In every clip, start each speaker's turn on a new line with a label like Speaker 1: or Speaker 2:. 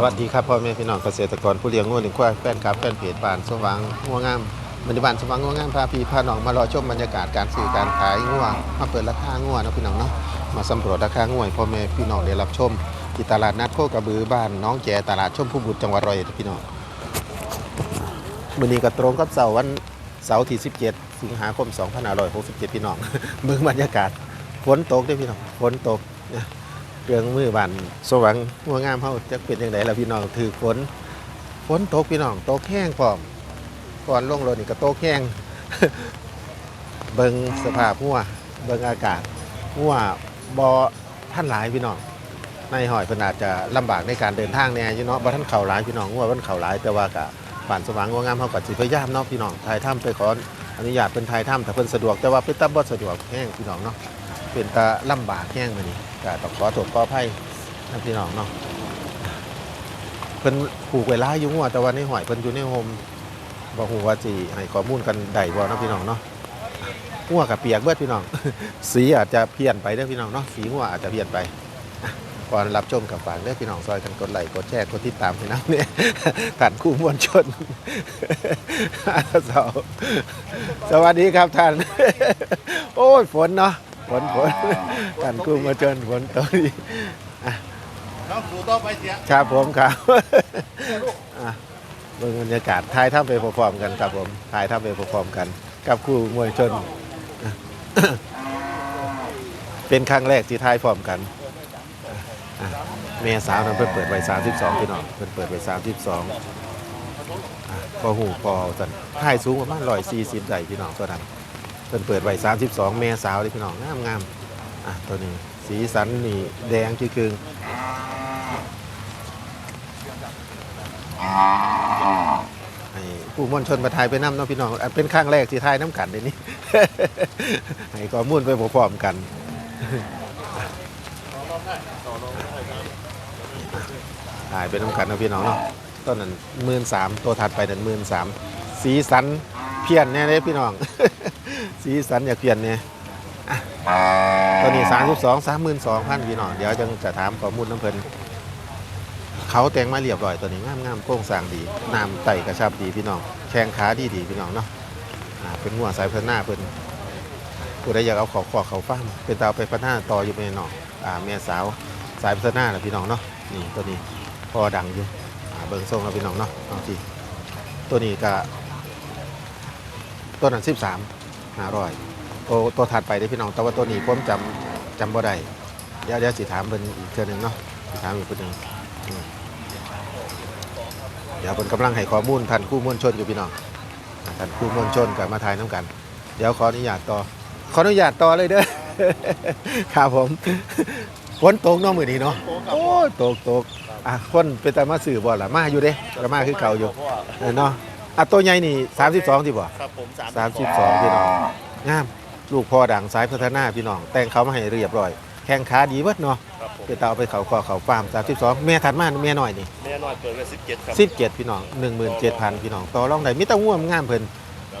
Speaker 1: สวัสดีครับพ่อแม่พี่น้องเกษตรกรผู้เลี้ยงงูเลี้ยงควายแฟนคลับแฟนเพจบานสว่างงัวงามบรรยบานสว่างงัวงามพาพี่พาน้องมารอชมบรรยากาศการซื้อการขายงัวมาเปิดราคางัวนะพี่น้องเนาะมาสำรวจราคางัวให้พ่อแม่พี่น้องได้รับชมที่ตลาดนัดโคกระบือบ้านน้องแจตลาดชมพูบุตรจังหวัดร้อยเอ็ดพี่น้องมื้อนี้ก็ตรงกับเสาร์วันเสาร์ที่ 17 สิงหาคม 2567 พี่น้องเบิ่งบรรยากาศฝนตกด้อพี่น้องฝนตกนะ เรื่องมือบ้านสว่างหัวงามเฮาจะเป็นยังไงล่ะพี่น้องถือฝนฝนตกพี่น้องตกแห้งพร้อมก่อนลงรถนี่ก็ตกแห้งเบิ่งสภาพหัวเบิ่งอากาศหัวบ่ท่านหลายพี่น้องในหอยเพิ่นอาจจะลำบากในการเดินทางแน่อยู่เนาะบ่ท่านเข้าหลายพี่น้องหัวบ่ท่านเข้าหลายแต่ว่าก็บ้านสว่างหัวงามเฮาก็สิพยายามเนาะพี่น้องถ่ายถ้ำไปขออนุญาตเพิ่นถ่ายถ้ำถ้าเพิ่นสะดวกแต่ว่าเพิ่นตาบ่สะดวกแห้งพี่น้องเนาะ เป็นตาลำบากแห้งมื้อนี้ก็ต้องขอโทษขออภัยนพี่น้องเนาะเพิ่นผูกไว้หลาอยู่หัวแต่ว่าในหอยเพิ่นอยู่ในโฮมบ่ฮู้ว่าสิให้ข้อมูลกันได้บ่เนาะพี่น้องเนาะหัวกับเปียกเบิดพี่น้อง สีอาจจะเพี้ยนไปเด้อพี่น้องเนาะสีหัวอาจจะเพี้ยนไปก่อนรับชมกับฝากเด้อพี่น้องซอยกันกดไลค์กดแชร์กดติดตามให้นะเนี่ยท่านคู่มวลชนสาวสวัสดีครับท่าน โอ้ยฝนเนาะ ฝนฝนท่านคู่มวลชนฝนตกดี
Speaker 2: น้องสู่ต่อไปเสีย
Speaker 1: ครับผมครับอะเบิ่งบรรยากาศถ่ายทำไปพร้อมๆกันครับผมถ่ายทำไปพร้อมๆกัน กับคู่มวยชนอะเป็นครั้งแรกที่ถ่ายพร้อมกันอะแม่สาวนั้นเพิ่นเปิดไว้32พี่น้องเพิ่นเปิดไว้32อะพอหูพอสันถ่ายสูงประมาณ140ได้พี่น้องตัวนั้น เพิ่นเปิดไว้32 แม่สาวเลยพี่น้องงามๆอะตัวนี้สีสันนี่แดงจือๆให้ผู้มวลชนมาทายไปน้ำเนาะพี่น้องอันเป็นครั้งแรกที่ทายน้ำกันเดี๋ยวนี้ ให้ข้อมูลไปพร้อมกันทายไปน้ำกันเนาะพี่น้องเนาะต้นนั้นหมื่นสามตัวถัดไปนั่นหมื่นสามสีสันเพี้ยนแน่เลยพี่น้อง สีสันอยากเพี้ยนเนี่ยตัวนี้สามสิบสองสามหมื่นสองพันพี่น้องเดี๋ยวจะจะถามข้อมูลน้ำเพลินเขาแต่งมาเรียบร้อยตัวนี้งามงามโครงสร้างดีน้ำไต่กระชับดีพี่น้องแข้งขาดีดีพี่น้องเนาะเป็นงัวสายพัฒนาเพิ่นผู้ใดอยากเอาขอขอเขาฟ้ามเป็นตาไปพัฒนาต่ออยู่แม่น้องอ่าแม่สาวสายพัฒนาแหละพี่น้องเนาะนี่ตัวนี้พอดังอยู่เบิ่งทรงแล้วพี่น้องเนาะเอาทีตัวนี้ก็ตัวนั้นสิบสาม ห้าร้อยตัวตัวถัดไปได้พี่น้องแต่ว่าตัวนี้ผมจำจำบ่ได้เดี๋ยวเดี๋ยวสิถามเพิ่นอีกเทื่อหนึงเนาะสิถามอีกเพิ่นหนึงเดี๋ยวผมกำลังให้ข้อมูลท่านคู่มวลชนอยู่พี่น้องท่านคู่มวลชนกับมาถ่ายน้ำกัน เดี๋ยวขออนุญาตต่อ ขออนุญาตต่อเลยเด้อครับผมฝนตกเน้องมือนี้เนาะโอ้ยตกตกอะคนเป็นแต่มาสื่อบ่ล่ะมาอยู่เด้ก็มาคือเก่าอยู่เนาะ อะตัวใหญ่นี่32ที่บ่
Speaker 2: ครับผมสาม
Speaker 1: 32พี่น้องงามลูกพ่อดังสายพัฒนาพี่น้อง แต่งเขามาให้เรียบร้อย แข้งขาดีเบิดเนาะ
Speaker 2: ครับผม
Speaker 1: เป็นตาเอาไปเขาคอเขาฟาร์ม32แม่ถัดมาแม่น้อยนี่
Speaker 2: แม่น้อยเปิดไว้สิบเจ็ดครับ
Speaker 1: สิบเจ็ดพี่น้องหนึ่งหมื่นเจ็ดพันพี่น้องต่อรองได้มิตรห่วงงามเพิ่น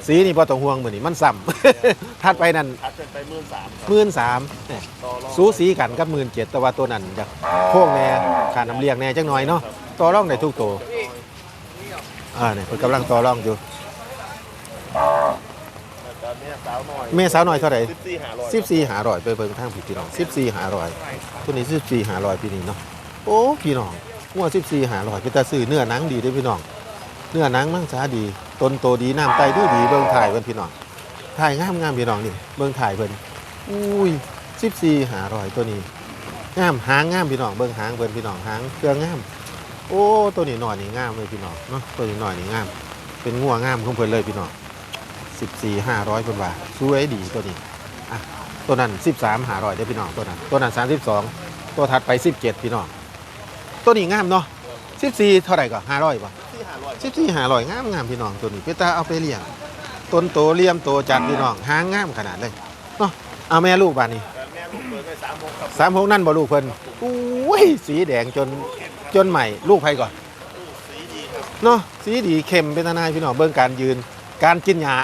Speaker 1: สีนี่พอต้องห่วงเหมือนนี่มันซ้ำถัดไปนั่น
Speaker 2: ทัดเป็นไปหมื่นสามครับ
Speaker 1: หมื่นสาม
Speaker 2: ต่อรอง
Speaker 1: สูสีกันกับหมื่นเจ็ดแต่ว่าตัวนั้นจะโค้งแน่ขาดน้ำเลี้ยงแน่จังหน่อยเนาะต่อรองได้ทุกตัว อ่าเนี่ยเพิ่นกำลังต่อรองอยู่
Speaker 2: แต่แม่สาวน้อย
Speaker 1: แม่สาวน้อยเท่าไหร่
Speaker 2: สิบสี่หาร้อย
Speaker 1: สิบสี่หาร้อยไปเบิ่งทางผิดพี่น้องสิบสี่หาร้อยตัวนี้สิบสี่หาร้อยพี่นี่เนาะโอ้พี่น้องหัวสิบสี่หาร้อยเป็นตาซื้อเนื้อหนังดีเด้วยพี่น้อง เนื้อหนังมังสาดีต้นโตดีน้ำไตดีดีเบิ่งถ่ายเพิ่นพี่น้องถ่ายงามงามพี่น้องนี่เบิ่งถ่ายเพิ่นอุ้ยสิบสี่หาร้อยตัวนี้งามหางงามพี่น้องเบิ่งหางเพิ่นพี่น้องหางเครื่องงาม โอ้ตัวนี้หน่อยนี่งามเลยพี่น้องเนาะตัวนี้หน่อยนี่งาม เป็นงัวงามของเพิ่นเลยพี่น้องสิบสี่ห้าร้อยเพิ่นว่าสวยดีตัวนี้อะตัวนั้นสิบสามหาร้อยได้อพี่น้องตัวนั้นตัวนั้นสามสิบสองตัวถัดไปสิบเจ็ดพี่น้องตัวนี้งามเนาะสิบสี่เท่าไหร่ก็ห้าร้อยป่ะ
Speaker 2: สี่หาร้อย
Speaker 1: สิบสี่หาร้อยงามงามพี่น้องตัวนี้พี่ตาเอาไปเลี้ยงต้นโตเลี่ยมโตจัดพี่น้องหางงามขนาดเลยเนาะเอาแม่ลูกบ้านนี้
Speaker 2: แต่แม่ลูกเปิดไว้สามหกครับ
Speaker 1: สามหกนั่นบ่ลูกเพิ่นอุ้ยสีแดงจน จนใหม่ลูกไผก่อน
Speaker 2: สีดีครับ
Speaker 1: เนาะสีดีเข้มเป็นทนายพี่น้องเบิ่งการยืน การกินหญ้า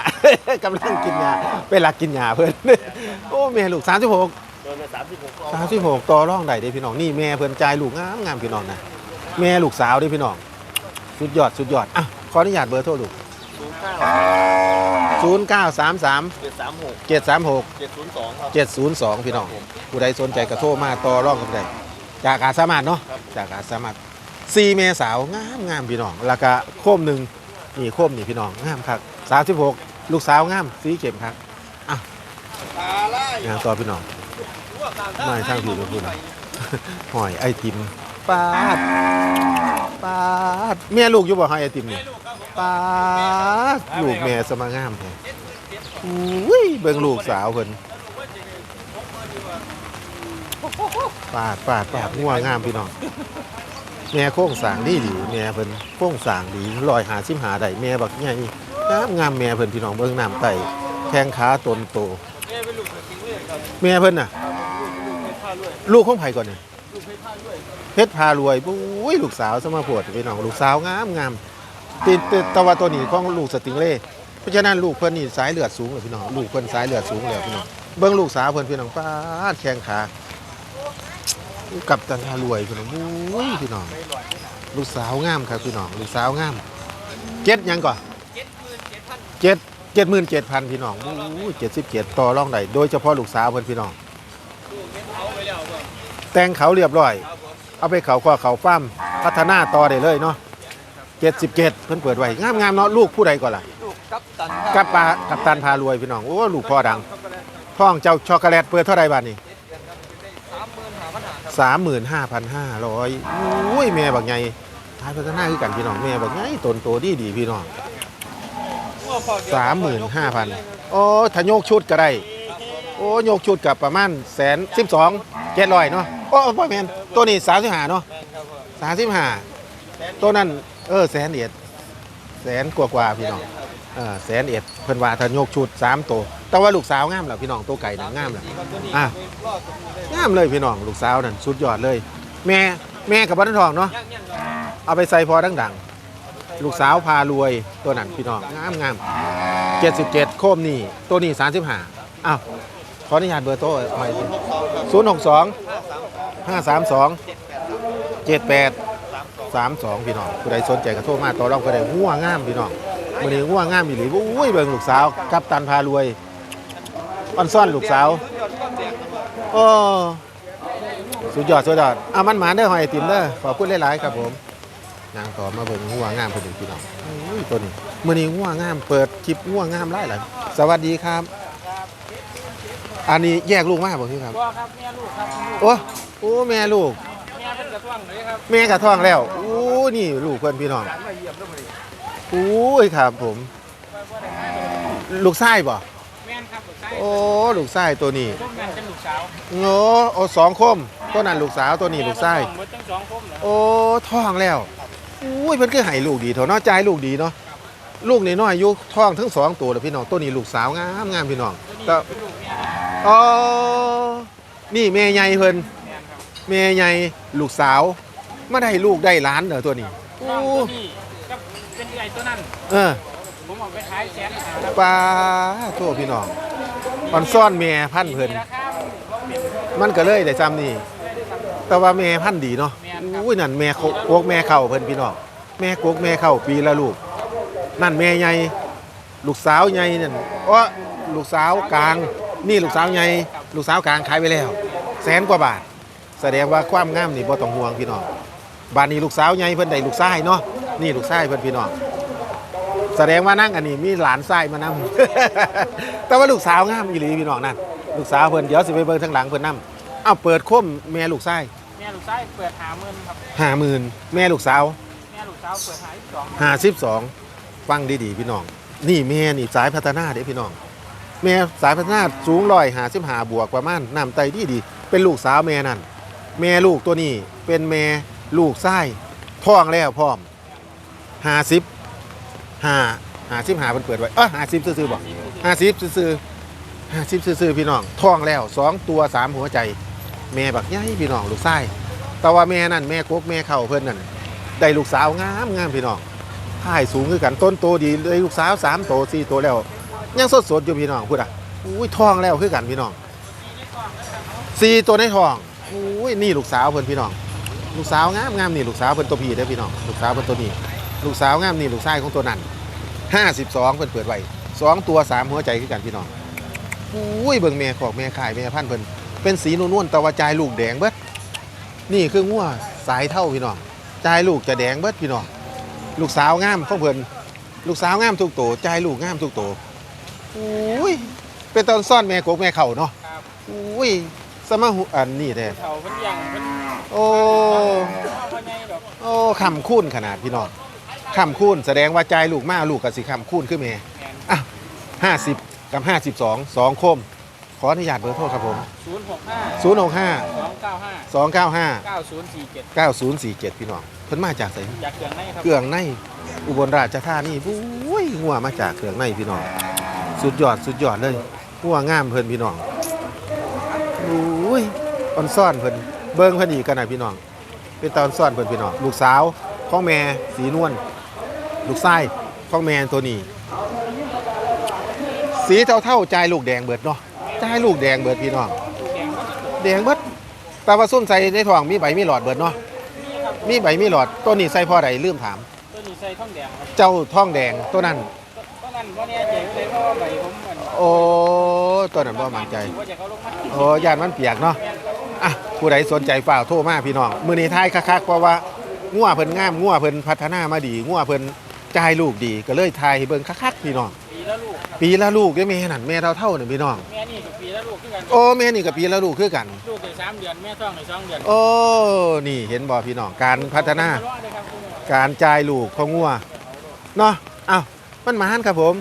Speaker 1: กำลังกินหญ้าเป็นหลักกินหญ้าเพิ่นโอ้แม่ลูก36
Speaker 2: เปิดไว้สามสิบหก
Speaker 1: 36ต่อรองได้เด้พี่น้องนี่แม่เพิ่นจ่ายลูกงามงามพี่น้องนะแม่ลูกสาวเด้พี่น้องสุดยอดสุดยอดอะขออนุญาตเบอร์โทรลูก
Speaker 2: ศูนย์เก้า
Speaker 1: 0933
Speaker 2: เจ็ดสามหก
Speaker 1: 736
Speaker 2: เจ็ดศูนย์สองครับ
Speaker 1: 702พี่น้องผู้ใดสนใจกระโทรมาต่อรองกับได้ จากอาจสามารถเนาะ
Speaker 2: ครับ
Speaker 1: จากอาจสามารถสี่เมษาวงามงามพี่น้องแล้วก็โคมหนึ่งนี่โคมนี่พี่น้องงามครับ36ลูกสาวงามสีเข็มครับอะงามต่อพี่น้อง ไม่ทางผิวคุณหอยไอติมปาดปาดแม่ลูกอยู่บ่หอยไอติมนี่ปาดลูกแม่สมางามแท้อุ้ยเบิ่งลูกสาวเพิ่น ปาดปาดปาดงัวงามพี่น้องแม่โค้งสางดีดีแม่เพิ่นโค้งสางดีลอยหาชิมหาได้แม่บักใหญ่งามงามแม่เพิ่นพี่น้องเบิ่งน้ำไตแข้งขาตนโต
Speaker 2: แม่เป็นลูกสติงเลือดครับ
Speaker 1: แม่เพิ่นน่ะ
Speaker 2: ลูกเพชรผ้าด้วย
Speaker 1: ลูกของไผก่อนเนี่ย
Speaker 2: เพชร
Speaker 1: พารวยปุ้ยลูกสาวสมาโพดพี่น้องลูกสาวงามงามติดตะวันตัวนี้ของลูกสติงเล่เพราะฉะนั้นลูกเพิ่นนี่สายเลือดสูงเลยพี่น้องลูกเพิ่นสายเลือดสูงเลยพี่น้องเบิ่งลูกสาวเพิ่นพี่น้องปาดแข้งขา กับตันพารวยพี่น้องปุ้ยพี่น้อง ลูกสาวงามครับพี่น้อง ลูกสาวงามเจ็ดหยังก่อนเจ็ดเจ็ดหมื่นเจ็ดพันพี่น้องอู้เจ็ดสิบเจ็ดต่อรองได้โดยเฉพาะลูกสาวเพิ่นพี่น้อง แต่งเขาเรียบร้อย เอาไปเขาข้อเขาฟ้ามพัฒนาต่อได้เลยเนาะเจ็ดสิบเจ็ดเพิ่นเปิดไว้งามงามๆเนาะลูกผู้ใดก่อนล่ะ
Speaker 2: ลูกกัปตัน
Speaker 1: กับปลากับตันพารวยพี่น้อง โอ้ลูกพ่อดังท้องเจ้าช็อกโกแลตเปิดเท่าไหร่บาทนี่
Speaker 2: สามหมื่นหาพันหาครับ
Speaker 1: สามหมื่นห้าพันห้าร้อยอุ้ยแม่บักไงท้ายพัฒนาคือกันพี่น้องแม่บักไงตนโตดีดีพี่น้องสามหมื่นห้าพันโอ้ถ้าโยกชุดก็ได้ โอ้โยกชุดกับประมาณแสนสิบสองเจ็ดร้อยเนาะโอ้พ่อแมนตัวนี้สามสิบห้าเนาะสามสิบห้าตัวนั้นเออแสนเอ็ดแสนกว่ากว่าพี่น้อง แสนเอ็ดเพิ่นว่าถ้าโยกชุดสามตัวแต่ว่าลูกสาวงามแล้วพี่น้องตัวไก่น่ะงามแล้วอะงามเลยพี่น้องลูกสาวนั่นสุดยอดเลย แม่แม่กับบ้านทองเนาะเอาไปใส่พอดังๆ ลูกสาวพารวยตัวนั้นพี่น้องงามงามเจ็ดสิบเจ็ดโคมนี่ตัวนี้สามสิบห้าอ้าวขออนุญาตเบอร์โทรหน่อยศูนย์หกสองห้าสามสองเจ็ดแปดสามสองพี่น้องผู้ใดสนใจก็โทรมาต่อรองก็ได้หัวงามพี่น้อง วันนี้หัวงามอีหลีอุ้ยเบิ่งลูกสาวกับตันพารวยอ่อนซ่อนลูกสาวโอ้สุดยอดสุดยอดเอามันหมานเด้อหอยไอติมเด้อขอบคุณหลายๆครับผมนางขอมาเบิ่งงัวงามเพิ่นอีกพี่น้องอุ้ยตัวนี้มื้อนี้งัวงามเปิดคลิปงัวงามหลายหลายสวัสดีครับ อันนี้แยกลูกมาบ่พี่ครับ
Speaker 2: ว่าครับแม่ลูกครับ
Speaker 1: โอ้โอ้แม่ลูก
Speaker 2: แม่เป็นกระท่วงเลยครับ
Speaker 1: แม่กระท้องแล้วโอ้นี่ลูกเพิ่นพี่น้อง
Speaker 2: การมาเยี่ยมด้วยมัน
Speaker 1: โอ้ยครับผม ลูกชายบ่
Speaker 2: แม่นครับลูกชาย
Speaker 1: โอ้ลูกชายตัวนี้
Speaker 2: พวกแม่นเป็นลูกสาว
Speaker 1: โอ้โอ้สองคมตัวนั้นลูกสาวตัวนี้ลูกชาย
Speaker 2: หมดทั้งสองคมเหรอ
Speaker 1: โอ้ท้องแล้วอุ้ยเพิ่นคือให้ลูกดีเถอะเนาะใจายลูกดีเนาะลูกนี่น้อยอายุท้องทั้งสองตัวแล้วพี่น้องตัวนี้ลูกสาวงามงามพี่น้องแต่
Speaker 2: เป็นลูกแม่
Speaker 1: อ๋อ นี่แม่ใหญ่เพิ่น
Speaker 2: แม่นครับ
Speaker 1: แม่ใหญ่ลูกสาวมาได้ลูกได้หลานเหรอตัวนี้โอ้
Speaker 2: น้องตัวนี้กับ เป็นไอ้ตัวนั้น
Speaker 1: เออ
Speaker 2: ผมเอาไปขายแสนหาครับ
Speaker 1: ปลาโทษพี่น้องอ่อนซ่อนแม่พันธุ์เพิ่น
Speaker 2: ราคาเป็น
Speaker 1: มันก็เลยได้จำนี่ แต่ว่าแม่พันธุ์ดีเนาะอุ้ยนั่นแม่โคโกกแม่เข้าเพิ่นพี่น้องแม่โกกแม่เข้าปีละลูก นั่นแม่ใหญ่ลูกสาวใหญ่นั่นโอ้ลูกสาวกลาง นี่ลูกสาวใหญ่ลูกสาวกลางขายไปแล้ว แสนกว่าบาท แสดงว่าความงามนี่บ่ต้องห่วงพี่น้อง บ้านนี้ลูกสาวใหญ่เพิ่นได้ลูกชายเนาะนี่ลูกชายเพิ่นพี่น้องแสดงว่านั่งอันนี้มีหลานชายมานํแต่ว่าลูกสาวงามอีหลีพี่น้องนั่นลูกสาวเพิ่นเดี๋ยวสิไปเบิ่งทางหลังเพิ่นนํเอ้าเปิดคมแม่ลูกชาย
Speaker 2: แม่ลูกชายเปิดหาเงินครับ
Speaker 1: 50,000แม่ลูกสาว
Speaker 2: แม่ลูกสาวเปิดหาอีกสอง
Speaker 1: ห้าสิบสองฟังดีๆพี่น้อง นี่แม่นี่สายพัฒนาเด้พี่น้อง แม่สายพัฒนาสูงร้อยหาสิบหาบวกประมาณน้ำไตดีดีๆเป็นลูกสาวแม่นั่นแม่ลูกตัวนี้เป็นแม่ ลูกไส้ท้องแล้วพร้อมห้าสิบห้าห้าสิบหาเพิ่นเปิดไว้เออห้าสิบซื่อๆบอกห้าสิบซื่อๆห้าสิบซื่อๆพี่น้องท้องแล้วสองตัวสามหัวใจ แม่บักใหญ่พี่น้องลูกไส้แต่ว่าแม่นั่นแม่กกแม่เข่าเพิ่อนนั่นได้ลูกสาวงามงามพี่น้องถ่ายสูงคือกันต้นโตดีเลยลูกสาวสามโตสี่โตแล้ว ยังสดสดอยู่พี่น้องพูดอะอุ้ยทองแล้วคือกันพี่น้องสี่ตัวในทองอุ้ยนี่ลูกสาวเพิ่อนพี่น้อง ลูกสาวงามงามนี่ลูกสาวเพิ่นตัวพี่เด้อพี่น้องลูกสาวเพิ่นตัวนี้ ลูกสาวงามนี่ลูกชายของตัวนั้น52เพิ่นเปิดไว้สองตัวสามหัวใจคือกันพี่น้องอุ้ยเบิ่งแม่ขอกแม่ขายแม่พันธุ์เพิ่นเป็นสีนวลๆแตะวาจายลูกแดงเบิดนี่คืองัวสายเท่าพี่น้องจายลูกจะแดงเบิดพี่น้องลูกสาวงามของเพิ่นลูกสาวงามทุกตัวจายลูกงามทุกตัวอุ้ยเป็นตอนซ่อนแม่กกแม่เข่าเนาะ
Speaker 2: ครับ
Speaker 1: อุ้ย สมาหุอันนี้แท้
Speaker 2: เขาเพิ่นยังเพิ่น
Speaker 1: โอ้
Speaker 2: เพิ่นใหญ่แบบ
Speaker 1: โอ้คำคูณขนาดพี่น้องคำคูณแสดงว่าใจายลูกมาลูกกับสิคำคูณขึ้นเม
Speaker 2: แมน
Speaker 1: อะห้าสิบกับห้าสิบสองสองคม ขออนุญาตเบอร์โทรครับผม
Speaker 2: ศูนย์หกห้า
Speaker 1: ศูนย์หกห้า
Speaker 2: สองเก้าห้า
Speaker 1: สองเก้าห้า
Speaker 2: เก้าศูนย์สี่เจ็ด
Speaker 1: เก้าศูนย์สี่เจ็ดพี่น้องเพิ่นมาจากไส
Speaker 2: อยากเกินในครับ
Speaker 1: เครื่องในอุบลราชธานีบุ้ยงัวมาจากเครื่องในพี่น้อง สุดยอดสุดยอดเลยงัวงามเพิ่นพี่น้อง บุ้ยออนซ่อนเพิ่นเบิ่งเพิ่นอีกกันนะพี่น้อง เป็นตอนซ่อนเพิ่นพี่น้อง ลูกสาวของแม่สีนวล ลูกชายของแม่ตัวนี้ สีเท่าๆใจายลูกแดงเบิดเนาะใจายลูกแดงเบิดพี่น้อง
Speaker 2: ลูกแดงก็จะ
Speaker 1: แดงเบิดแต่ว่าส้นใส่ในท้องมีใบมีหลอดเบิดเนาะ
Speaker 2: มีครับ
Speaker 1: มีใบมีหลอด ตัวนี้ใส่พ่อใดลืมถาม
Speaker 2: ตัวนี้ใส่ท่องแดงครับ
Speaker 1: เจ้าท้องแดงตัวนั้น
Speaker 2: เพราะนั้นว่าแน่ใจเลยเพราะว่าใบผมมัน
Speaker 1: โอ้ตัวนั้นบ่มั่นใจ
Speaker 2: ว่าจะเขาลงมา
Speaker 1: โอ้ยานมันเปียกเนาะ
Speaker 2: แมนครับ
Speaker 1: อะผู้ใดสนใจฝ่ากโทรมาพี่น้อง มื้อนี้ทายคักๆเพราะว่างัวเพิ่นงามงัวเพิ่นพัฒนามาดีงัวเพิ่นจ่ายลูกดี ก็เลยทายให้เบิ่งคักๆพี่น้อง
Speaker 2: ปีละลูกครับ
Speaker 1: ปีละลูกเด้อแม่นั่นแม่เท่าๆนี่พี่น้อง
Speaker 2: แม่นี่กับปีละลูกคือกัน
Speaker 1: โอ้แม่นี่ก็ปีละลูกคือกัน
Speaker 2: ลูกได้สามเดือนแม่ท้องได้สองเดือน
Speaker 1: โอ้นี่เห็นบ่พี่น้องการพัฒนา
Speaker 2: ทะเลาะเลยครับคุณหมอ
Speaker 1: การจ่ายลูกของงัวเนาะอ้าวมันมาหันครับผม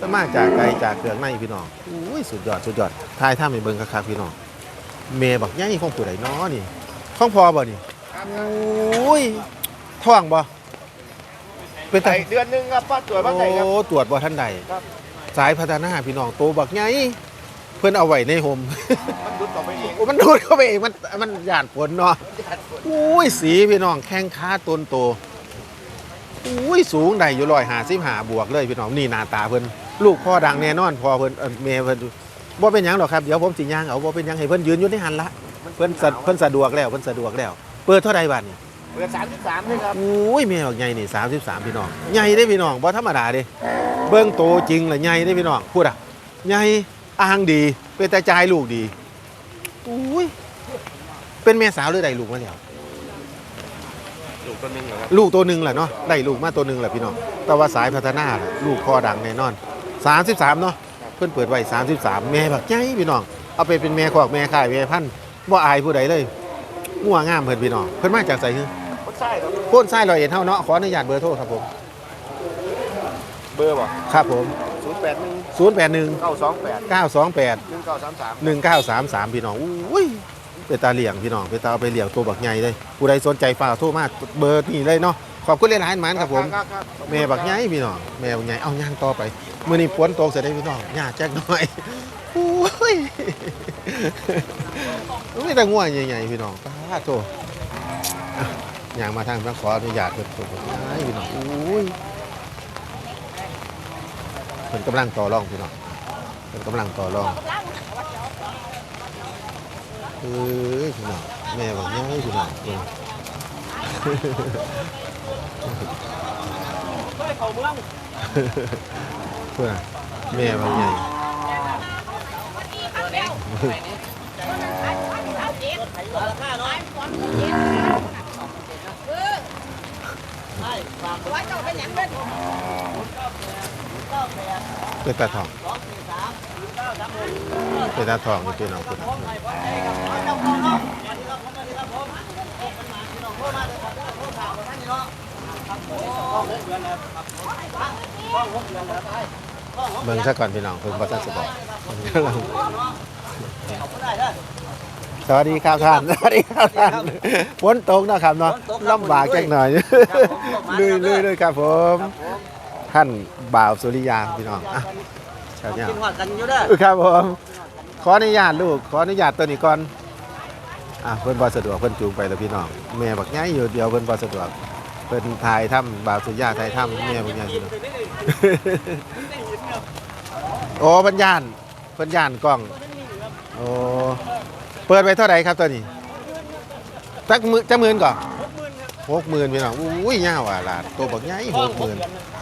Speaker 1: มันมาจากไกลจากเครื่องในพี่น้องอุ้ยสุดยอดสุดยอดทายท่าให้เบิ่งคักๆพี่น้องเมย์บักใหญ่ของผู้ใดน้อนี่ของพอบ่นี่อุ้ยท้องบ่เป็นไต
Speaker 3: ไอเดือนหนึงครับป้าตรวจว่าไงครับ
Speaker 1: โอ้ตรวจบ่ทันใด
Speaker 3: ครับ
Speaker 1: สายพัฒนาพี่น้องโตบักใหญ่เพิ่นเอาไว้ในโฮม
Speaker 3: มันดุดต่อไปเอง
Speaker 1: โอ้มันดูดเข้าไปเองมันมันหยาดฝนเนาะอุ้ยสีพี่น้องแข้งขาต้นโตอุ้ยสูงได้อยู่ร้อยหาสิบหาบวกเลยพี่น้องนี่หน้าตาเพิ่น ลูกพ่อดังแน่นอนพอเพิ่นเอิ่นเมย์เพิ่นบ่เป็นหยังหรอกครับเดี๋ยวผมสิย่างเอาบ่เป็นหยังให้เพิ่นยืนอยู่ในหันละเพิ่นสะเพิ่นสะดวกแล้วเพิ่นสะดวกแล้ว เปิดเท่าใดบาทนี่
Speaker 3: เปิดสามสิบสามเลยครับ
Speaker 1: อุ้ยเมย์บอกใหญ่นี่33พี่น้องใหญ่ได้พี่น้องบ่ธรรมดาเด้เบิ่งโตจริงล่ะใหญ่ได้พี่น้องพูดอะใหญ่อ่างดี เป็นแต่จ่ายลูกดีอุ้ยเป็นแม่สาวหรือใดลูกมาแล้ว
Speaker 3: ลูกตัวหนึงเหรอครับ
Speaker 1: ลูกตัวหนึ่งแหละเนาะได้ลูกมาตัวหนึ่งแหละพี่น้องแต่ว่าสายพัฒนาล่ะลูกพ่อดังแน่นอน 33 เนาะเพิ่นเปิดไว้33 แม่บักใหญ่พี่น้องเอาไปเป็นแม่ขอกแม่ขายแม่พันธุ์บ่อายผู้ใดเลยงัวงามเพิ่นพี่น้องเพิ่นมาจากไสคือ
Speaker 3: คนไส้ครับ
Speaker 1: โพ้นไส้ลอยเอ็ดเฮาเนาะขออนุญาตเบอร์โทรครับผม
Speaker 3: เบอร์บ่
Speaker 1: ครับผม
Speaker 3: ศูนย์แปดหนึ่ง
Speaker 1: 081
Speaker 3: เก้าสองแปด
Speaker 1: 928
Speaker 3: หนึ่งเก้าสามสาม
Speaker 1: 1933พี่น้องอุ้ยเป็นตาเลี้ยงพี่น้องเป็นตาเอาไปเลี้ยงตัวบักใหญ่เลยผู้ใดสนใจฝากโทรมาเบอร์นี่เลยเนาะขอบคุณหลายๆหมันครับผม
Speaker 3: ครับครับ
Speaker 1: แม่บักใหญ่พี่น้องแม่บักใหญ่เอาย่างต่อไป มื้อนี้ฝนตกเสร็จได้พี่น้องหย่าแจ๊กหน่อยโอ้ยไม่แต่ง่วงใหญ่ๆพี่น้องป้าโตอะย่างมาทางต้องขออนุญาตเพิ่นตัวบักใหญ่พี่น้องโอ้ยเพิ่นกำลังต่อรองพี่น้องเพิ่นกำลังต่อรองเอ้ยพี่น้องแม่บักใหญ่พี่น้องเพิ่น
Speaker 2: เขาเมือง
Speaker 1: พื่อแม่บางใหญ่เป็นตาทองเป็นตาทองนี่เป็นเอาคุณ เบิ่งซะก่อนพี่น้องเพิ่งภาษาสบอกสวัสดีครับท่านสวัสดีครับท่านฝนตกนะครับเนาะลำบากจังหน่อยลุยลุยเลยครับผม ท่านบ่าวสุริยาพี่น้องอะชาวเนี่ย
Speaker 3: กินหอดกันอยู่เด้อ
Speaker 1: ครับผมขออนุญาตลูกขออนุญาตตัวนี้ก่อนอะเพิ่นบ่สะดวกเพิ่นจูงไปแล้วพี่น้องแม่บักใหญ่อยู่เดียวเพิ่นบ่สะดวกเพิ่นถ่ายถ้ำบ่าวสุริยาถ่ายถ้ำแม่บักใหญ่พี่น้อง โอ้เพิ่นย่านเพิ่นย่านกล้อง โอ้ เปิดไว้เท่าไหร่ครับตัวนี้จักมือจักหมื่นก่อน
Speaker 2: ห
Speaker 1: กหมื่นพี่น้องอุ้ยยาวอะลานตัวบักใหญ่หกหมื่น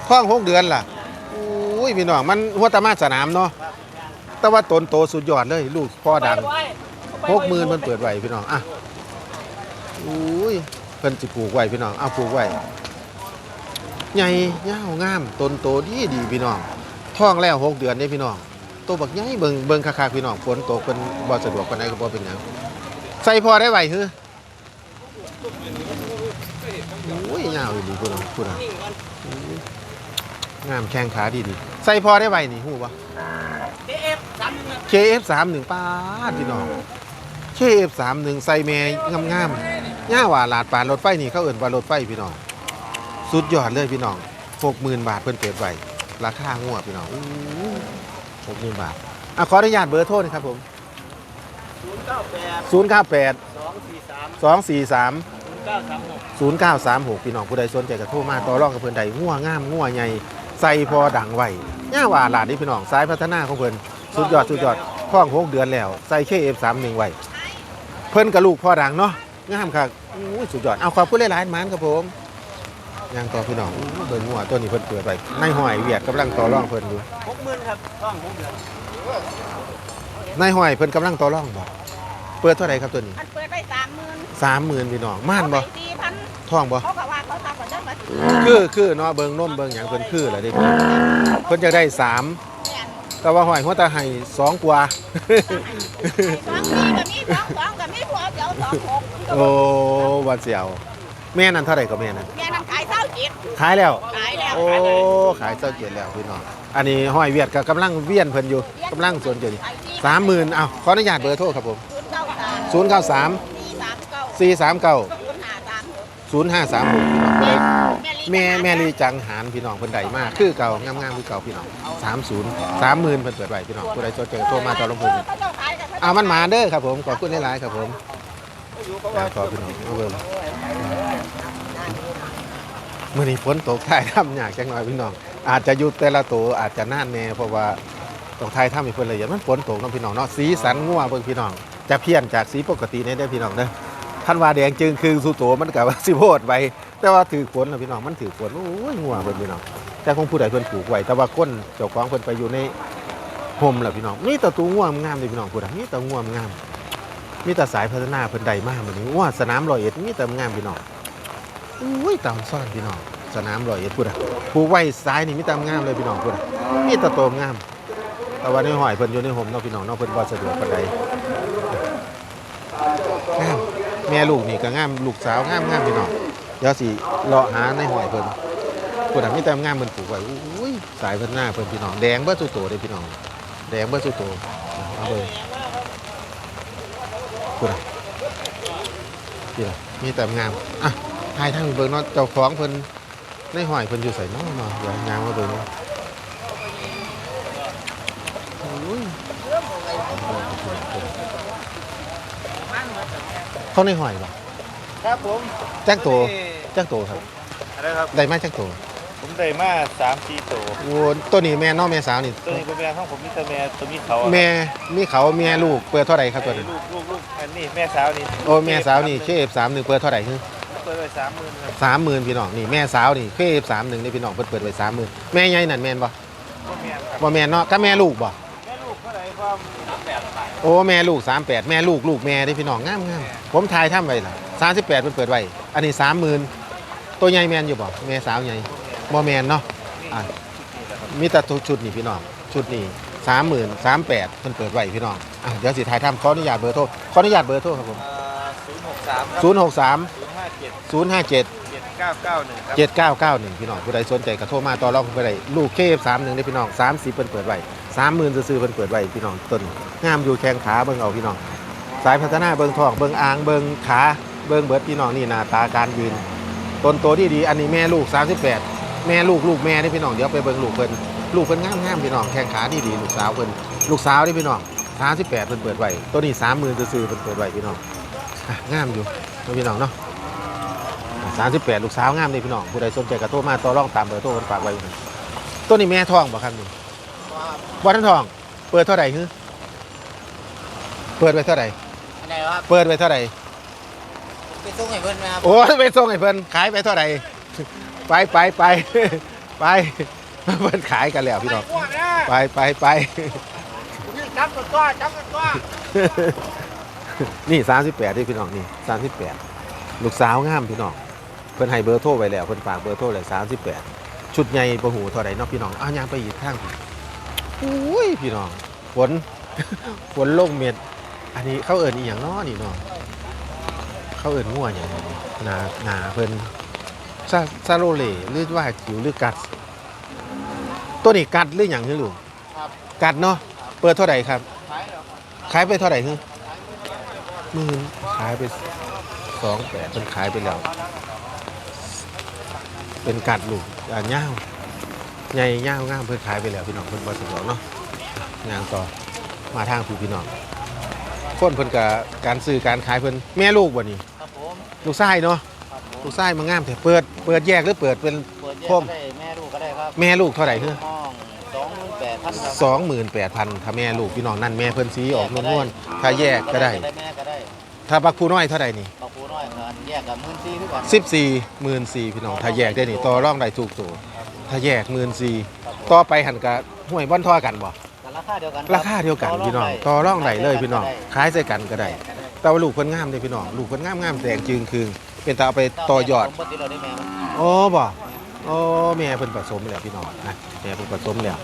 Speaker 1: ท้องหกเดือนล่ะอุ้ยพี่น้องมันหัวตะมาสนามเนาะแต่ว่าตนโตสุดยอดเลย ลูกพ่อดังหกหมื่นมันเปิดไว้พี่น้องอะอุ้ยเพิ่นสิปลูกไว้พี่น้องเอาปลูกไว้ใหญ่ยาวงามตนโตดีดีพี่น้อง ท้องแล้วหกเดือนนี่พี่น้องตัวบักใหญ่เบิ่งเบิ่งคักๆพี่น้องฝนตกเพิ่นบ่สะดวกปานใดก็บ่เป็นหยังใส่พอได้ไหวคือโอ้ยยาวอยู่ดีพูดนะพูดนะงามแข้งขาดีดีใส่พอได้ไวนี่หูปะ
Speaker 2: เอฟสามหนึ่
Speaker 1: KF 3 1 ป้าดพี่น้อง KF 3 1 ใส่แม่งามงามๆย่าว่าหลาดปานรถไฟนี่เขาเอิ่นว่ารถไฟพี่น้อง สุดยอดเลยพี่น้อง 60,000 บาทเพิ่นเปิดไว้ ราคางัวพี่น้องหกหมื่นบาทอะขออนุญาตเบอร์โทรหนะครับผม
Speaker 2: ศูนย์เก้าแปด
Speaker 1: 098
Speaker 2: สองสี่สาม
Speaker 1: 243
Speaker 2: ศูนย์เก้าสามหก
Speaker 1: 0936พี่น้องผู้ใดสนใจก็โทรมาต่อรองกับเพิ่นใดงัวงามงัวใหญ่ใส่พอดังไว้ย่าว่าหลานนี่พี่น้องสายพัฒนาของเพิ่นสุดยอดสุดยอดท้องหกเดือนแล้ว ใส่ KF31 ไว้เพิ่นกับลูกพ่อดังเนาะงามคักอู้ยสุดยอดเอาขอบคุณหลายๆหมานครับผม ย่างต่อพี่น้องอู้เบิ่งงัวตัวนี้เพิ่นเปิดไว้ในห้อยเวียดกำลังต่อรองเพิ่นอยู่
Speaker 2: หกหมื่นครับต้องหกเดือน
Speaker 1: ในห้อยเพิ่นกำลังต่อรองบ่เปิดเท่าไหร่ครับตัวนี้
Speaker 4: มันเปิดไปสามหมื่น
Speaker 1: 30,000พี่น้องม่านบ่
Speaker 4: สี่พัน
Speaker 1: ท้องบ่
Speaker 4: เขาก็ว่าเขาทำกับเจ้ามา
Speaker 1: คือคือเนาะเบิ่งนมเบิ่งหยังเพิ่นคือแล้วเด้พี่เพิ่นจะได้สาม
Speaker 4: เนี่ย
Speaker 1: แต่ว่าหอยหัวตาไห้สองกว่า
Speaker 4: สองสี่กับมีสองสองกับมีหัวเดียวสองหก
Speaker 1: โอ้วันเสียวแม่นั่นเท่าไหร่ก็แม่นั่น
Speaker 4: แม่นั่นขายเศ ร้าจิต
Speaker 1: ขายแล้ว
Speaker 4: ขายแล้ว
Speaker 1: โอ้ ขายเจ้าเกียรแล้วพี่น้อง อันนี้ห้อยเวียดก็กำลังเวียนเพิ่นอยู่กำลังสวนอยู่นี่สามหมื่นอ้าวขออนุญาตเบอร์โทรครับผม
Speaker 4: ศูนย์เก้าสาม
Speaker 1: 093
Speaker 4: สี่สามเก้า
Speaker 1: 439
Speaker 4: ศูนย์ห้าสามหก
Speaker 1: 0536พี่น้องผู้ใด
Speaker 4: แม่
Speaker 1: แม่แม่ลีจังหารพี่น้องเพิ่นใดมากคือเก่างามๆคือเก่าพี่น้อง30 30,000เพิ่นเปิดไว้พี่น้องผู้ใดสนใจโทรมาต่อลำพูน
Speaker 4: เขาเจ้าขายกัน
Speaker 1: เอามันมาเด้อครับผมขอบคุณหลายๆครับผมอ่าขอพี่น้องเอาเบิ่ง มื่อนี้ฝนตกถ่ายทำยากจังหน่อยพี่น้อง อาจจะหยุดแต่ละตัวอาจจะน่านแน่เพราะว่าต้องถ่ายทำให้เพิ่นละเอียดมันฝนตกเนาะพี่น้องเนาะสีสันงัวเบิ่งพี่น้อง จะเพี้ยนจากสีปกติในเด้พี่น้องเด้อท่านว่าแดงจึงคือสุโตมันก็ว่าสิโพดไปแต่ว่าถือฝนนะพี่น้องมันถือฝนโอ้ยงัวเบิ่งพี่น้องแต่คงผู้ใดเพิ่นปลูกไว้แต่ว่าคนเจ้าของเพิ่นไปอยู่ในห่มแหละพี่น้องมีแต่ตัวง่วงงามเลยพี่น้องพูดอะมีแต่ง่วงงามมีแต่สายพัฒนาเพิ่นใดมากมันนี้ว่าสนามรอยเอ็ดมีแต่งามพี่น้อง อุ้ยตามซ่อนพี่น้องสนามรอยเอ็ดพูดอะผู้ไว้ซ้ายนี่มีแต่งามเลยพี่น้องพูดอะมีแต่ตัวงาม แต่ว่าในหอยเพิ่นอยู่ในห่มเนาะพี่น้องเนาะเพิ่นบ่สะดวกปานใดงามแม่ลูกนี่ก็งามลูกสาวงามงามพี่น้องเดี๋ยวสิเลาะหาในหอยเพิ่นพูดอะมีแต่งามเพิ่นปลูกไว้อุ้ยสายพัฒนาเพิ่นพี่น้องแดงเบิดสุดโตเลยพี่น้องแดงเบิดสุดโตเอาเลยพูดอะพี่ล่ะมีแต่งามอะ ทายทางเบิ่งเนาะเจ้าของเพิ่นในหอยเพิ่นอยู่ใส่น้อเนาะเดี๋ยวยางมาเบิ่งเนาะโอ้ยเขาในหอยป่ะ
Speaker 3: ครับผม
Speaker 1: แจ้งโตแจ้งโตครับ
Speaker 3: อะไรครับ
Speaker 1: ได้มาแจ้งโต
Speaker 3: ผมได้มาสามสี่ตัว
Speaker 1: โอ้ตัวนี้แม่เน้องแม่สาวนี่
Speaker 3: ตัวนี้เป็นแม่ของผมมีแต่แม่ตัวนี้เขาอะ
Speaker 1: แม่มีเขาแม่ลูกเปิดเท่าไหร่ครับตัวนี้
Speaker 3: ลูกลูกลูกอันนี้แม่สาวนี่
Speaker 1: โอ้แม่สาวนี่เคฟสามหนึ่งเปิดเท่าไหร่คือ
Speaker 3: เปิดไว้สามหมื่นครับ
Speaker 1: สามหมื่นพี่น้องนี่แม่สาวนี่เคฟสามหนึ่งนี่พี่น้องเปิดเปิดไว้สามหมื่นแม่ใหญ่นั่นแม่นบ่
Speaker 3: พ่อแม่ครับ
Speaker 1: บ่แม่นเนาะก็แม่ลูกบ่
Speaker 3: แม่ลูกเท่าไหร่ความ
Speaker 1: โอ้แม่ลูกสามแปดแม่ลูกลูกแม่ได้พี่น้องงามงามผมทายทำไว้ล่ะสามสิบแปดเปิดเปิดไว้อันนี้สามหมื่นตัวใหญ่แมนอยู่บ่แม่สาวใหญ่บ่แมนเนาะอะมีแต่ตัวชุดนี่พี่น้องชุดนี้สามหมื่นสามแปดเพิ่นเปิดไว้พี่น้องอะเดี๋ยวสิทายทำขออนุญาตเบอร์โทรขออนุญาตเบอร์โทรครับผม
Speaker 3: ศูนย์หกสาม
Speaker 1: ศูนย์หกสาม
Speaker 3: ศูนย์ห้าเจ็ด
Speaker 1: ศูนย์ห้าเจ็ด
Speaker 3: เจ็ดเก้าเก้าหนึ่งครับ
Speaker 1: เจ็ดเก้าเก้าหนึ่งพี่น้องผู้ใดสนใจก็โทรมาต่อรองผู้ใดลูกเคฟสามหนึ่งได้พี่น้องสามสิบเพิ่นเปิดไว้สามหมื่นซื้อๆเพิ่นเปิดไว้พี่น้องต้นงามอยู่แข้งขาเบิ่งเอาพี่น้อง สายพัฒนาเบิ่งท้องเบิ่งอ่างเบิ่งขาเบิ่งเบิดพี่น้องนี่หน้าตาการยืนต้นโตที่ดีอันนี้แม่ลูก 38 แม่ลูกลูกแม่ได้พี่น้องเดี๋ยวไปเบิ่งลูกเพิ่นลูกเพิ่นงามงามพี่น้องแข้งขาดีดีลูกสาวเพิ่นลูกสาวได้พี่น้อง38เพิ่นเปิดไว้ตัวนี้30,000ซื้อๆเพิ่นเปิดไว้พี่น้องอะงามอยู่เนาะพี่น้องเนาะ สามสิบแปดลูกสาวงามเลยพี่น้องผู้ใดสนใจก็โทรมาต่อรองตามเบอร์โทรคนฝากไว้อยู่นั่นต้นนี้แม่ท้องบ่ครับนี่บ่ทันท้อง เปิดเท่าไหร่ฮึเปิดไว้เท่าไหร่
Speaker 2: อันไหนครับ
Speaker 1: เปิดไว้เท่าไหร่
Speaker 2: เไป
Speaker 3: ส่งให้เพิ่นไหมครับ
Speaker 1: โอ้ยไปส่งให้เพิ่นขายไปเท่าไหร่ไปไปไปไปเพิ่นขายกันแล้วพี่น้องไปไปไป
Speaker 3: จับกันตัวจับกันตัว
Speaker 1: นี่ 38ที่พี่น้องนี่38 ลูกสาวงามพี่น้อง เพิ่นให้เบอร์โทรไว้แล้วเพิ่นฝากเบอร์โทรเลย38ชุดใหญ่บ่หูเท่าไหร่เนาะพี่น้องอ้าวยางไปอีกทางพี่อุ้ยพี่น้องฝนฝนลงเม็ด อันนี้เขาเอิ้นอีหยังเนาะนี่เนาะเขาเอิ้นงัวหยังนี่หนาหนาเพิ่นซาซาโรเล่หรือว่าจิ๋วหรือกัด ตัวนี้กัดหรือหยังคือลูกกัดเนาะเปิดเท่าไหร่ครับ ขายไปเท่าไหร่ฮึหมื่นขายไปสองแปดเป็นขายไปแล้ว เป็นกัดลูกอ่าย่าวใหญ่ย่าวง่ามเพิ่นขายไปแล้วพี่น้องเพิ่นบ่สะดวกเนาะงานต่อมาทางพี่พี่น้องคนเพิ่นกับการซื้อการขายเพิ่นแม่ลูกบ่นี่
Speaker 3: ครับผม
Speaker 1: ลูกชายเนาะ
Speaker 3: ครับผม
Speaker 1: ลูกชายมางามแต่เปิดเปิดแยกหรือเปิดเป็น
Speaker 3: เปิดแยก
Speaker 1: พ่อม
Speaker 3: ก็ได้แม่ลูกก็ได้ครับ
Speaker 1: แม่ลูกเท่าไหร่ฮึ
Speaker 3: ห้องสองหมื่นแปดพันครับ
Speaker 1: สองหมื่นแปดพันถ้าแม่ลูกพี่น้องนั่นแม่เพิ่นสีออกนวลๆถ้าแยกก็ได้
Speaker 3: แม่ก็ได้
Speaker 1: ถ้าบักผู้น้อยเท่าไหร่นี่
Speaker 3: บั กปูน้อยกันแยกกับหมื่นสี่คือกัน
Speaker 1: สิบสี่หมื่นสี่พี่น้องถ้าแยกได้นี่ต่อร่องได้ถูกตัวถ้าแยกหมื่นสี่ต่อไปหันกะห่วยบ้านท่อกันบ่
Speaker 3: กันราคาเดียวกัน
Speaker 1: ราคาเดียวกันพี่น้องต่อร่องได้เลยพี่น้องขายใส่กันก็ได้แต่ว่าลูกเพิ่นงามเลยพี่น้องลูกเพิ่นงามงามแดงจึงคืงเป็นตาเอาไปต่อยอด
Speaker 3: ผมบ่ติดเราได้แม่มัน
Speaker 1: อ๋อบ่อ๋อแม่เพิ่นผสมแล้วพี่น้องนะแม่เพิ่นผสมแล้ว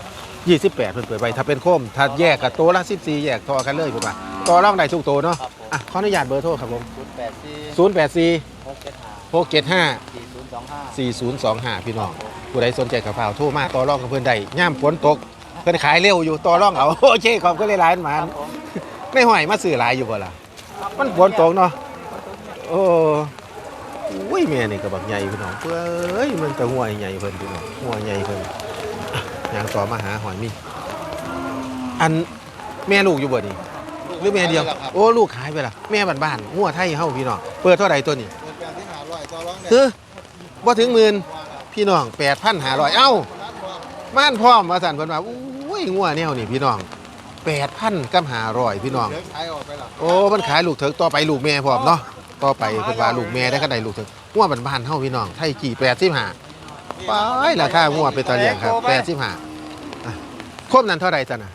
Speaker 1: 28เพิ่นเปิดไปถ้าเป็นโคมถ้าแยกกับตัวละ14แยกทอกันเลยผมว่าต่อร่องได้ทุกตัวเนาะ
Speaker 3: ครับผม
Speaker 1: อะขออนุญาตเบอร์โทรครับผม
Speaker 3: ศูนย์แปดสี่
Speaker 1: 084
Speaker 3: หกเจ็ดห้า
Speaker 1: 675
Speaker 3: สี่ศูนย์สองห้า
Speaker 1: 4025 พี่น้อง ผู้ใดสนใจกับเผาวโทรมาต่อรองกับเพื่อนได้ย่ามฝนตก เพื่อนขายเร็วอยู่ต่อรองเอาโอเคขอบคุณหลายๆหมาน
Speaker 3: ครับผม
Speaker 1: ไม่ห่อยมาซื้อหลายอยู่บ่ล่ะ มันฝนตกเนาะโอ้อุ้ยแม่นี่ก็บักใหญ่พี่น้องเอ้ยมันจะหัวใหญ่เพิ่นพี่น้องหัวใหญ่เพิ่นอะยางต่อมาหาหอยมีอันแม่ลูกอยู่บ่นี่ห รือแม่เดียวโอ้ลูกขายไปละแม่บ้านๆหัวไทยเฮาพี่น้องเปิดเท่าไหร่ตัวนี้
Speaker 3: เปิดแปดที่หาร้อยต่อรองได้
Speaker 1: เฮ้อบ่ถึงหมื่นพี่น้องแปดพันหาร้อยเอ้าม่านพร้อมมาสั่นเพิ่นว่าอุ้ยงัวแนวนี่พี่น้องแปดพันกับหาร้อยพี่น้อง
Speaker 3: เดี๋ยวขายออกไปละ
Speaker 1: โอ้มันขายลูกเถิกต่อไปลูกแม่พร้อมเนาะต่อไปเพิ่นว่าลูกแม่ได้ก็ได้ลูกเถิกงัวบ้านๆเฮาพี่น้องไทยกี่85ไปราคางัวเป็นตาเลี้ยงครับ85อะครบนั้นเท่าไหร่จ้ะน่ะ
Speaker 3: ผ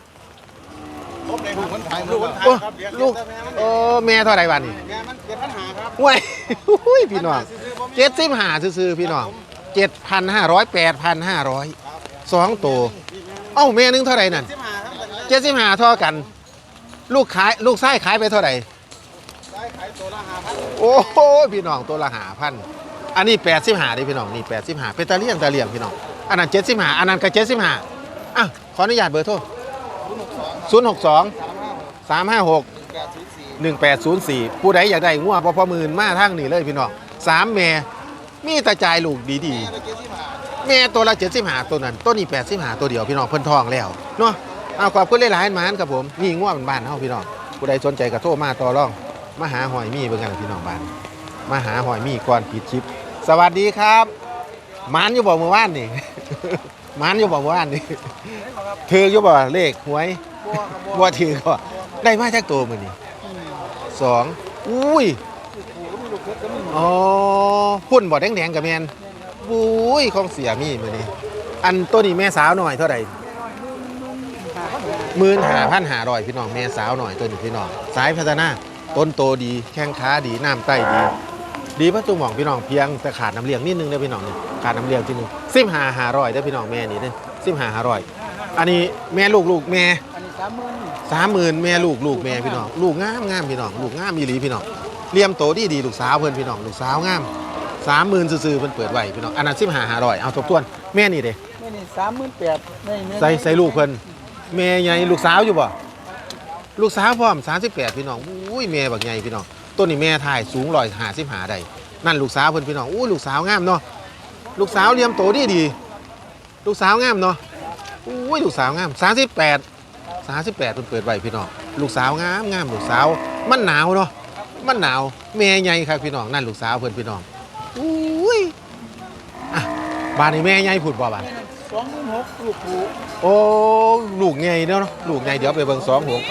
Speaker 3: มเลยลูกคนขายลูกคนขาย
Speaker 1: โอ้
Speaker 3: ครับเดี๋ยว
Speaker 1: ลูก
Speaker 3: เดี๋ยวแม่มัน
Speaker 1: โอ้แม่เท่าไหร่บัดนี้
Speaker 3: แม่มันเจ็ดปัญหาครับ
Speaker 1: ห้วยอุ้ยพี่น้อง75ซื่อๆพี่น้อง7,500 8,500สองตัวเอ้าแม่นึงเท่าไหร่นั่น
Speaker 3: สิบห้าครับแต่
Speaker 1: เจ็ดสิบห้าเท่ากัน ลูกขายลูกไส้ขายไปเท่าไหร่
Speaker 3: ได้ขายตัวละห้าพัน
Speaker 1: โอ้โหพี่น้องตัวละหาพันอันนี้แปดสิบห้าดิพี่น้องนี่แปดสิบห้าเป็นตาเลี่ยงตาเลี่ยงพี่น้องอันนั้นเจ็ดสิบห้าอันนั้นก็เจ็ดสิบห้าอะขออนุญาตเบอร์โทร
Speaker 3: ศูนย์หกสอง
Speaker 1: สา
Speaker 3: มห้าหก
Speaker 1: ห
Speaker 3: นึ่
Speaker 1: งแปดศูนย์สี่ผู้ใดอยากได้งัวพอพอมื่นมาทางนี้เลยพี่น้องสามแม่มีตาจ่ายลูกดี
Speaker 3: ด้เจ็ดสิบห้า
Speaker 1: ๆแม่ตัวละเจ็ดสิบห้าตัวนั้นตัวนี้แปดสิบห้าตัวเดียวพี่น้องเพิ่นทองแล้วเนาะเอาขอบคุณหลายๆมานครับผมนี่งัวบ้านเฮาพี่น้องผู้ใดสนใจก็โทรมาต่อรองมาหาหอยมีเบิ่งกันพี่น้องบ้านมาหาหอยมีก่อนปิดชิป สวัสดีครับมานอยู่บ่เมื่อวานนี่มานอยู่บ่เมื่อวานนี่ถืออยู่บ่เลขหวย
Speaker 3: บัวครับบัว
Speaker 1: บ่ถือก็ได้มาจากตัวมื้อนี้สองอุ้ย
Speaker 3: ผูก็มีลูกเพชรก็มี
Speaker 1: อ๋อพุ่นบ่แดงๆกับแม่นอุ้ยของเสียมีมื้อนี้อันตัวนี้แม่สาวหน่อยเท่าไหร่หมื่นหาพันหาร้อยพี่น้องแม่สาวหน่อยตัวนี้พี่น้องสายพัฒนาต้นโตดีแข้งขาดีน้ำไต้ดี ดีพระจุหมองพี่น้องเพียงแต่ขาดน้ำเลี้ยงนิดนึงเด้อพี่น้องนี่ขาดน้ำเลี้ยงทีนึงสิบหาหาร้อยเด้อพี่น้องแม่นี่เด้อสิบหาหาร้อย อันนี้แม่ลูกลูกแม่
Speaker 3: อันนี้ สามหมื่น
Speaker 1: สามหมื่นแม่ลูกลูกแม่พี่น้องลูกงามงามพี่น้องลูกงามมีหลีพี่น้องเลี้ยมโตดีดีลูกสาวเพื่อนพี่น้องลูกสาวงามสามหมื่นซื่อๆเพิ่นเปิดไว้พี่น้องอันนั้นสิบหาหาร้อยเอาทบทวนแม่นี่เด้
Speaker 3: แม่นี่สามหมื่นแปดแม่นี่
Speaker 1: ใส่ใส่ลูกเพิ่นแม่ใหญ่ลูกสาวอยู่บ่ลูกสาวพร้อม38พี่น้องอุ้ยแม่บักใหญ่พี่น้องต้นนี้แม่ถ่ายสูง155ได้นั่นลูกสาวเพิ่นพี่น้องอุ้ยลูกสาวงามเนาะลูกสาวเลี้ยมโตดีดีลูกสาวงามเนาะอุ้ยลูกสาวงาม38 38เพิ่นเปิดไว้พี่น้องลูกสาวงามงามลูกสาว มันหนาวเนาะมันหนาวแม่ใหญ่ครับพี่น้องนั่นลูกสาวเพิ่นพี่น้องอุ้ยอะบ้านนี้แม่ใหญ่พูดบ่บ้าน
Speaker 3: สองหมื่นหกลูกผู
Speaker 1: โอ้ลูกใหญ่เนาะลูกใหญ่เดี๋ยวไปเบิ่งสองหก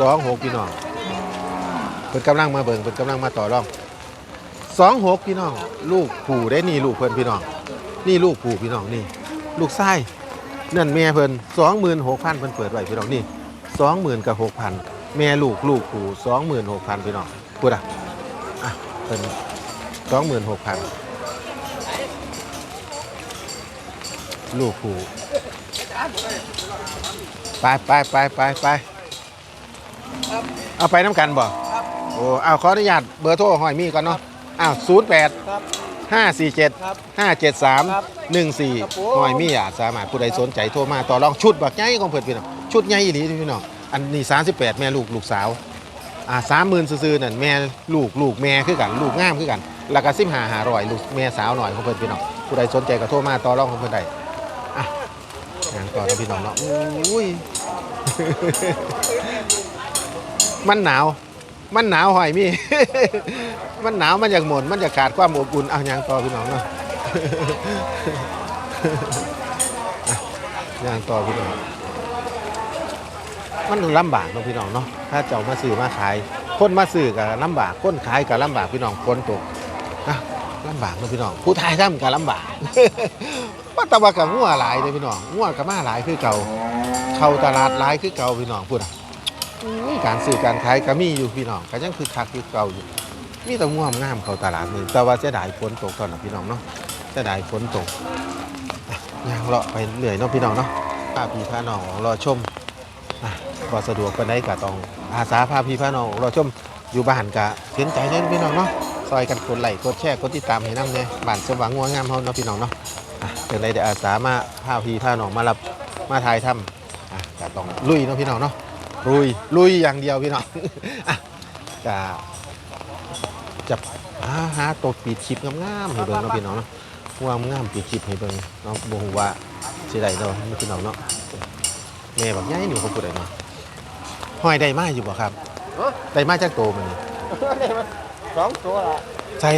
Speaker 1: สองหกพี่น้องเพิ่นกำลังมาเบิ่งเพิ่นกำลังมาต่อรองสองหกพี่น้อง ลูกผูได้นี่ลูกเพิ่นพี่น้อง นี่ลูกผูพี่น้องนี่ ลูกไส้ นั่นแม่เพิ่นสองหมื่นหกพันเพิ่นเปิดไว้พี่น้องนี่สองหมื่นกับหกพันแม่ลูกลูกผูสองหมื่นหกพันพี่น้องพูดอะอะเพิ่นสองหมื่นหกพันลูกผูไปไปไปไปไปเอาไปน้ำกันบ่
Speaker 3: ครับ
Speaker 1: โอ้เอาขออนุญาตเบอร์โทรหอยมีก่อนเนาะอ้าวศูนย์แปด
Speaker 3: ครับ
Speaker 1: ห้าสี่เจ็ด
Speaker 3: ครับ
Speaker 1: ห้าเจ็ดสาม
Speaker 3: ครับ
Speaker 1: หนึ่งสี่
Speaker 3: ครับผม
Speaker 1: หอยมีอาจสามารถผู้ใดสนใจโทรมาต่อรองชุดบักใหญ่ของเพิ่นพี่น้องชุดใหญ่อีหลีพี่น้องอันนี้สามสิบแปดแม่ลูกลูกสาวอ่าสามหมื่นซื่อๆนั่นแม่ลูกลูกแม่คือกันลูกงามคือกันแล้วก็สิบห้าหาร้อยลูกแม่สาวหน่อยของเพิ่นพี่น้องผู้ใดสนใจก็โทรมาต่อรองของเพิ่นได้อะงานต่อนะพี่น้องเนาะอุ้ย มันหนาว มันหนาวหอยมี มันหนาวมันอยากหม่นมันอยากขาดความอบอุ่นเอายังต่อพี่น้องเนาะอะยังต่อพี่น้องมันลำบากเนาะพี่น้องเนาะถ้าเจ้ามาซื้อมาขาย คนมาซื้อกับลำบากคนขายกับลำบากพี่น้องคนตกนะลำบากเนาะพี่น้อง ผู้ทายทำกับลำบากว่าตะว่ากับงัวหลายเลยพี่น้องงัวกับมาหลายคือเก่า เข้าตลาดหลายคือเก่าพี่น้องพูดอะ การซื้อการขายก็มีอยู่พี่น้องก็ยังคือคักคือเก่าอยู่มีแต่ง่วงงามเขาตลาดนี่แต่ว่าเสียดายฝนตกตอนนะพี่น้องเนาะเสียดายฝนตกอย่างเลาะไปเรื่อยเนาะพี่น้องเนาะพาพี่พาน้องรอชมอะก็สะดวกไปได้ก็ต้องอาสาพาพี่พาน้องรอชมอยู่บ้านกะเห็นใจเด้อพี่น้องเนาะซอยกันกดไลค์กดแชร์กดติดตามให้นำเนี่ยบ้านสว่างงัวงามเฮาเนาะพี่น้องเนาะเป็นไรเดี๋ยวอาสามาพาพี่พาน้องมารับมาถ่ายทำอะก็ต้องลุยเนาะพี่น้องเนาะ ลุยลุยอย่างเดียวพี่น้องอะจะจะหาหาตัวปีดชิปงามๆให้เบิ่งเนาะพี่น้องเนาะว่างามปีดชิปให้เบิ่งเนาะบ่ฮู้ว่าสิได้เนาะพี่น้องเนาะแม่บักใหญ่นี่เขาพูดได้เนาะห้อยได้มาอยู่บ่ครับได้มาจากโตมันนี่
Speaker 3: สองตัวละ
Speaker 1: ใช่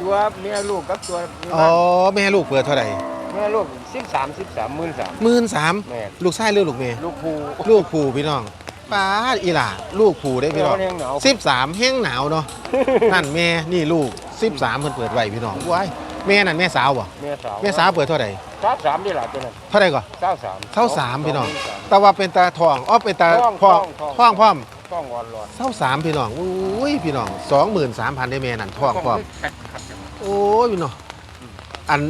Speaker 3: ตัวเมียลูกกับตัวเมีย
Speaker 1: อ๋อแม่ลูกเปิดเท่าไหร่
Speaker 3: แม่ลูกสิบสามสิบสามหมื่นสาม
Speaker 1: 13,000
Speaker 3: แม่
Speaker 1: ลูกชายหรือลูกแม่
Speaker 3: ลูกภู
Speaker 1: ลูกผู้พี่น้อง ป้าดอีหล่าลูกผู้ได้พี่น้อง
Speaker 3: เลี้ยงหนาว
Speaker 1: สิบสามแห้งหนาวเนาะ นั่นแม่นี่ลูกสิบสามเพิ่นเปิดไว้พี่น้องว้ายแม่นั่นแม่สาวบ่
Speaker 3: แม่สาว
Speaker 1: แม่สาวเปิดเท่าไหร่
Speaker 3: สามสามนี่แหละตัวนั้น
Speaker 1: เท่าไหร่ก่อน
Speaker 3: เก้าสาม
Speaker 1: เท่าสามพี่น้อง
Speaker 3: สาม
Speaker 1: แต่ว่าเป็นตาทองอ้อเป็นตา
Speaker 3: ทอง
Speaker 1: พ่อ
Speaker 3: ทอง
Speaker 1: ท้องพร้อม
Speaker 3: ต้องวอนรอน
Speaker 1: เท่าสามพี่น้องอุ้ยพี่น้องสองหมื่นสามพันได้แม่นั่นท้องพร้อมโอ้ยพี่น้องอัน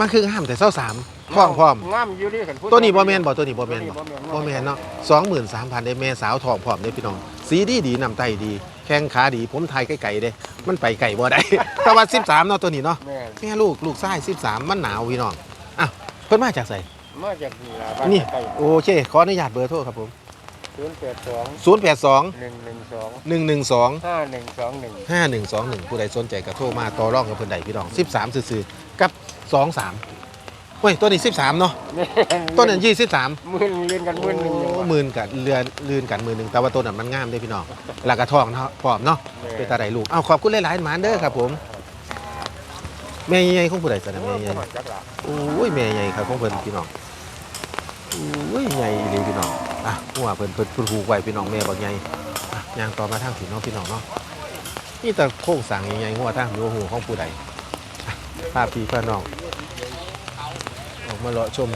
Speaker 1: มันคือห้ามแต่เท่าสาม ท้องพร้อม
Speaker 3: งามอยู่นี่กัน
Speaker 1: ตัวนี้บ่แม่นบ่ตัวนี้บ่แม่นบ่
Speaker 3: บ่แม่น
Speaker 1: บ่แม่นเนาะสองหมื่นสามพันได้แม่สาวท้องพร้อมได้พี่น้อง สีดีดีนำไตดี แข้งขาดี ผมไทยไก่ๆเด้ มันไปไก่บ่ได้แต่ว่าสิบสามเนาะตัวนี้เนาะ
Speaker 3: แม่
Speaker 1: แม่ลูกลูกไส้สิบสามมันหนาวพี่น้องอะเพิ่นมาจากไส
Speaker 3: มาจากนี่ล่ะบ้าน
Speaker 1: นี่
Speaker 3: ใกล้
Speaker 1: โอเค ขออนุญาตเบอร์โทรครับผม
Speaker 3: ศูนย์แปดสอง
Speaker 1: 0 8 2
Speaker 3: หนึ่งหนึ่งสอง
Speaker 1: 1 1 2
Speaker 3: ห้าหนึ่งสองหนึ่ง
Speaker 1: 5 1 2 1 ผู้ใดสนใจก็โทรมาต่อรองกับเพิ่นใดพี่น้อง 13 ซื่อๆกับ 23 เฮ้ยตัวนี้13เนาะตัวนั้น23
Speaker 3: หมื่นเรียนกันหมื่นหนึ่งอย่างวะ
Speaker 1: หมื่นกับเรือนลืนกันมือหนึงแต่ว่าตัวนั้นมันงามเด้อพี่น้องหลักกระทองเนาะพร้อมเนาะ
Speaker 3: แม่
Speaker 1: เป็นตาไดลูกเอาขอบคุณหลายๆหมานเด้อครับผมแม่ใหญ่ของผู้ใดสนะแม่ใหญ่
Speaker 3: จักรละ
Speaker 1: โอ้ยแม่ใหญ่ครับของเพิ่นพี่น้องโอ้ยใหญ่อีหลีพี่น้องอะหัวเพิ่นเพิ่นเพิ่นผูกไว้พี่น้องแม่บักใหญ่อะย่างต่อมาทางพี่น้องพี่น้องเนาะนี่แต่โค้งสั่งใหญ่ๆหัวทางหัวหูของผู้ใดอะพาพี่พาน้องออก มาเลาะชม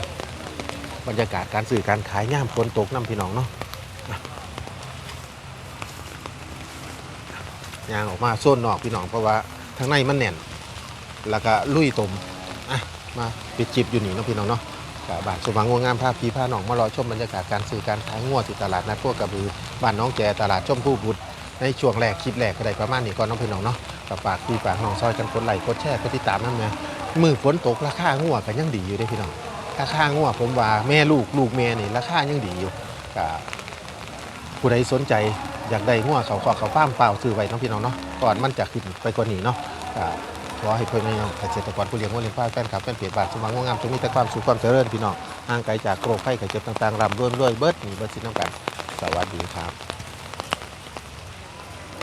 Speaker 1: บรรยากาศการสื่อการขายย่ามฝนตกน้ำพี่น้องเนาะอย่างออกมาโซนนอกพี่น้องเพราะว่าทางในมันแน่น แล้วก็ลุยตมอะมาปิดจิบอยู่นี่เนาะพี่น้องเนาะกับบาทสว่างงวงามภาพพีผ้าหนองมารอชมบรรยากาศการซื้อการขายงวดที่ตลาดนัดพวกกระบือบ้านน้องแจตลาดชมพู่บุตรในช่วงแรกคลิปแรกก็ได้ประมาณนี้ก่อนน้องพี่น้องเนาะกับปากพี่ปากน้องซอยกันกดไลค์กดแชร์กดติดตามนั่นไง มือฝนตกราคางวกันยังดีอยู่เด้พี่น้องราคางวผมว่าแม่ลูกลูกแม่นี่ราคายังดีอยู่กับผู้ใดสนใจอยากได้งวเขาขอเขาฟ้ามเปล่าซื้อไว้น้องพี่น้องเนาะก่อนมันจะขึ้นไปกว่านี้เนาะก็ขอให้เพื่อนพี่น้องเกษตรกรผู้เลี้ยงวัวเลี้ยงควายแฟนคลับแฟนเพจบาทสมังงวงามจงมีแต่ความสุขความเจริญพี่น้องห่างไกลจากโรคภัยไข้เจ็บต่างๆรำรวยรวยเบิดหนีเบิดสินน้ำกัน สวัสดีครับ